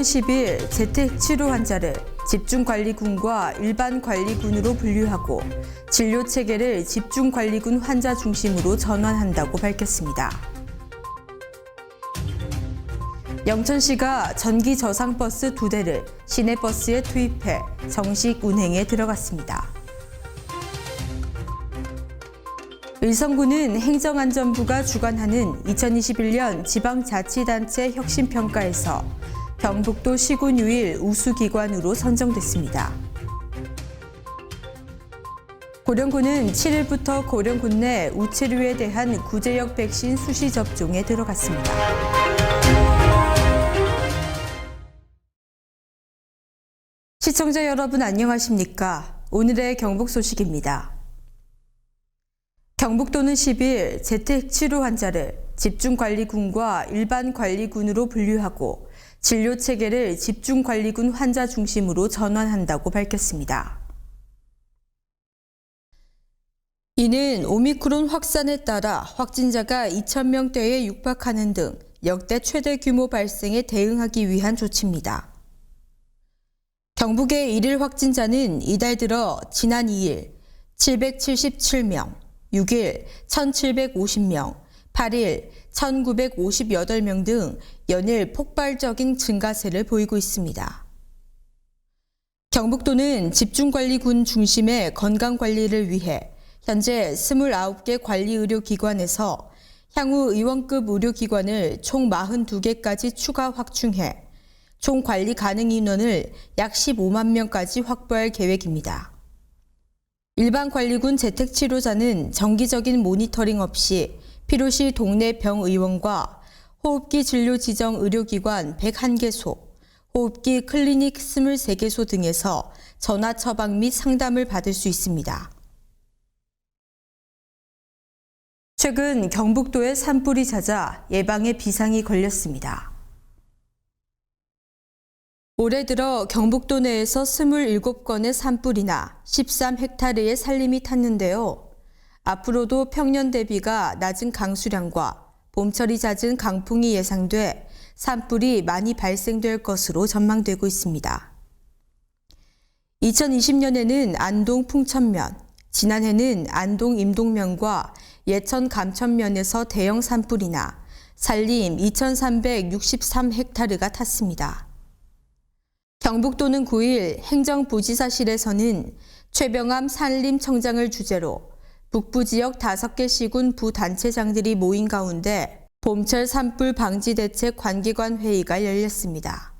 경북도는 10일 재택 치료 환자를 집중관리군과 일반관리군으로 분류하고 진료 체계를 집중관리군 환자 중심으로 전환한다고 밝혔습니다. 영천시가 전기 저상버스 두 대를 시내버스에 투입해 정식 운행에 들어갔습니다. 의성구는 행정안전부가 주관하는 2021년 지방자치단체 혁신평가에서 경북도 시군 유일 우수기관으로 선정됐습니다. 고령군은 7일부터 고령군 내 우체류에 대한 구제역 백신 수시 접종에 들어갔습니다. 시청자 여러분 안녕하십니까? 오늘의 경북 소식입니다. 경북도는 10일 재택 치료 환자를 집중관리군과 일반관리군으로 분류하고 진료 체계를 집중관리군 환자 중심으로 전환한다고 밝혔습니다. 이는 오미크론 확산에 따라 확진자가 2,000명대에 육박하는 등 역대 최대 규모 발생에 대응하기 위한 조치입니다. 경북의 일일 확진자는 이달 들어 지난 2일 777명, 6일 1,750명, 8일 1,958명 등 연일 폭발적인 증가세를 보이고 있습니다. 경북도는 집중관리군 중심의 건강관리를 위해 현재 29개 관리의료기관에서 향후 의원급 의료기관을 총 42개까지 추가 확충해 총 관리 가능 인원을 약 15만 명까지 확보할 계획입니다. 일반 관리군 재택 치료자는 정기적인 모니터링 없이 필요시 동네 병의원과 호흡기 진료 지정 의료기관 101개소, 호흡기 클리닉 23개소 등에서 전화 처방 및 상담을 받을 수 있습니다. 최근 경북도에 산불이 잦아 예방에 비상이 걸렸습니다. 올해 들어 경북도 내에서 27건의 산불이나 13헥타르의 산림이 탔는데요. 앞으로도 평년 대비가 낮은 강수량과 봄철이 잦은 강풍이 예상돼 산불이 많이 발생될 것으로 전망되고 있습니다. 2020년에는 안동 풍천면, 지난해는 안동 임동면과 예천 감천면에서 대형 산불이나 산림 2,363헥타르가 탔습니다. 경북도는 9일 행정부지사실에서는 최병암 산림청장을 주제로 북부 지역 5개 시군 부단체장들이 모인 가운데 봄철 산불 방지 대책 관계관 회의가 열렸습니다.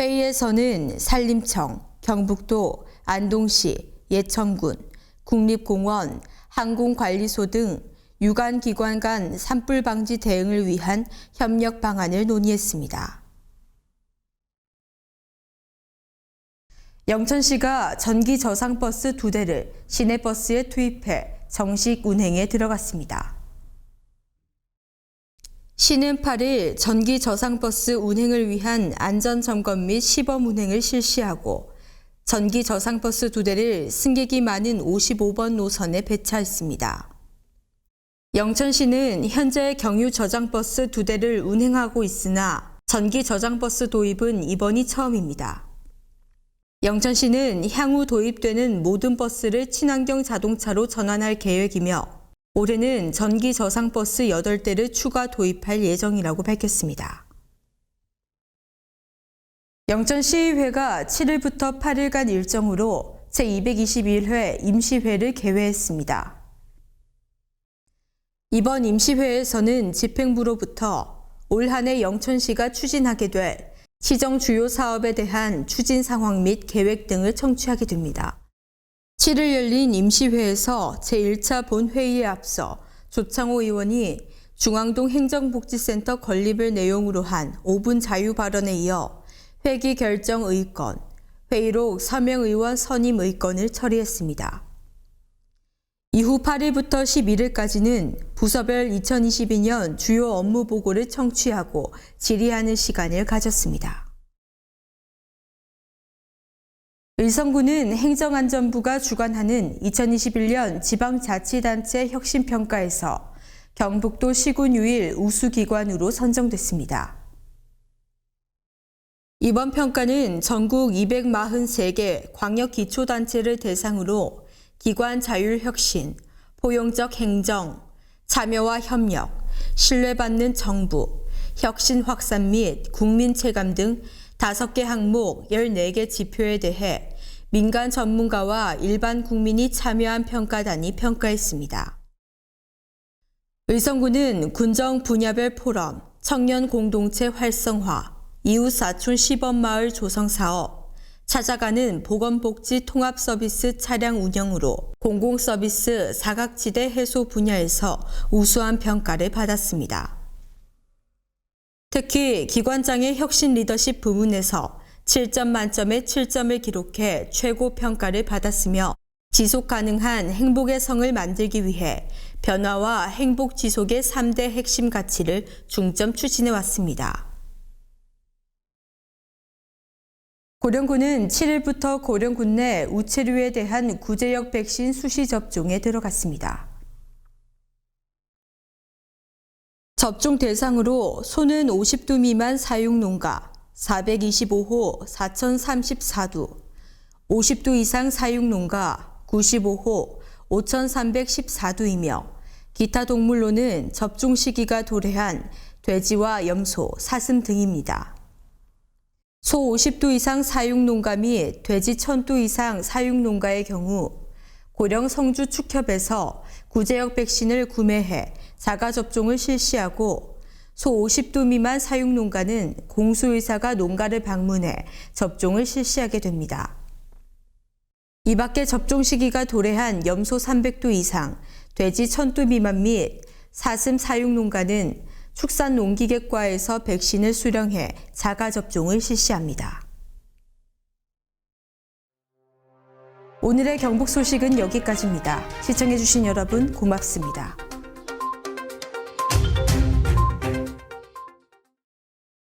회의에서는 산림청, 경북도, 안동시, 예천군, 국립공원, 항공관리소 등 유관 기관 간 산불 방지 대응을 위한 협력 방안을 논의했습니다. 영천시가 전기 저상버스 두 대를 시내버스에 투입해 정식 운행에 들어갔습니다. 시는 8일 전기 저상버스 운행을 위한 안전 점검 및 시범 운행을 실시하고 전기 저상버스 두 대를 승객이 많은 55번 노선에 배차했습니다. 영천시는 현재 경유 저장버스 두 대를 운행하고 있으나 전기 저장버스 도입은 이번이 처음입니다. 영천시는 향후 도입되는 모든 버스를 친환경 자동차로 전환할 계획이며 올해는 전기 저상버스 8대를 추가 도입할 예정이라고 밝혔습니다. 영천시의회가 7일부터 8일간 일정으로 제221회 임시회를 개회했습니다. 이번 임시회에서는 집행부로부터 올 한해 영천시가 추진하게 될 시정 주요 사업에 대한 추진 상황 및 계획 등을 청취하게 됩니다. 7일 열린 임시회에서 제1차 본회의에 앞서 조창호 의원이 중앙동 행정복지센터 건립을 내용으로 한 5분 자유 발언에 이어 회기 결정 의건, 회의록 서명 의원 선임 의건을 처리했습니다. 이후 8일부터 11일까지는 부서별 2022년 주요 업무 보고를 청취하고 질의하는 시간을 가졌습니다. 의성구는 행정안전부가 주관하는 2021년 지방자치단체 혁신평가에서 경북도 시군 유일 우수기관으로 선정됐습니다. 이번 평가는 전국 243개 광역기초단체를 대상으로 기관 자율 혁신, 포용적 행정, 참여와 협력, 신뢰받는 정부, 혁신 확산 및 국민 체감 등 5개 항목 14개 지표에 대해 민간 전문가와 일반 국민이 참여한 평가단이 평가했습니다. 의성군은 군정 분야별 포럼, 청년 공동체 활성화, 이웃 사촌 시범마을 조성 사업, 찾아가는 보건복지 통합 서비스 차량 운영으로 공공 서비스 사각지대 해소 분야에서 우수한 평가를 받았습니다. 특히 기관장의 혁신 리더십 부문에서 7점 만점에 7점을 기록해 최고 평가를 받았으며 지속 가능한 행복의 성을 만들기 위해 변화와 행복 지속의 3대 핵심 가치를 중점 추진해 왔습니다. 고령군은 7일부터 고령군 내 우체류에 대한 구제역 백신 수시 접종에 들어갔습니다. 접종 대상으로 소는 50두 미만 사육 농가 425호 4034두, 50두 이상 사육 농가 95호 5314두이며 기타 동물로는 접종 시기가 도래한 돼지와 염소, 사슴 등입니다. 소 50두 이상 사육 농가 및 돼지 1000두 이상 사육 농가의 경우 고령 성주 축협에서 구제역 백신을 구매해 자가 접종을 실시하고 소 50두 미만 사육 농가는 공수의사가 농가를 방문해 접종을 실시하게 됩니다. 이 밖에 접종 시기가 도래한 염소 300두 이상, 돼지 1000두 미만 및 사슴 사육 농가는 축산농기계과에서 백신을 수령해 자가 접종을 실시합니다. 오늘의 경북 소식은 여기까지입니다. 시청해주신 여러분 고맙습니다.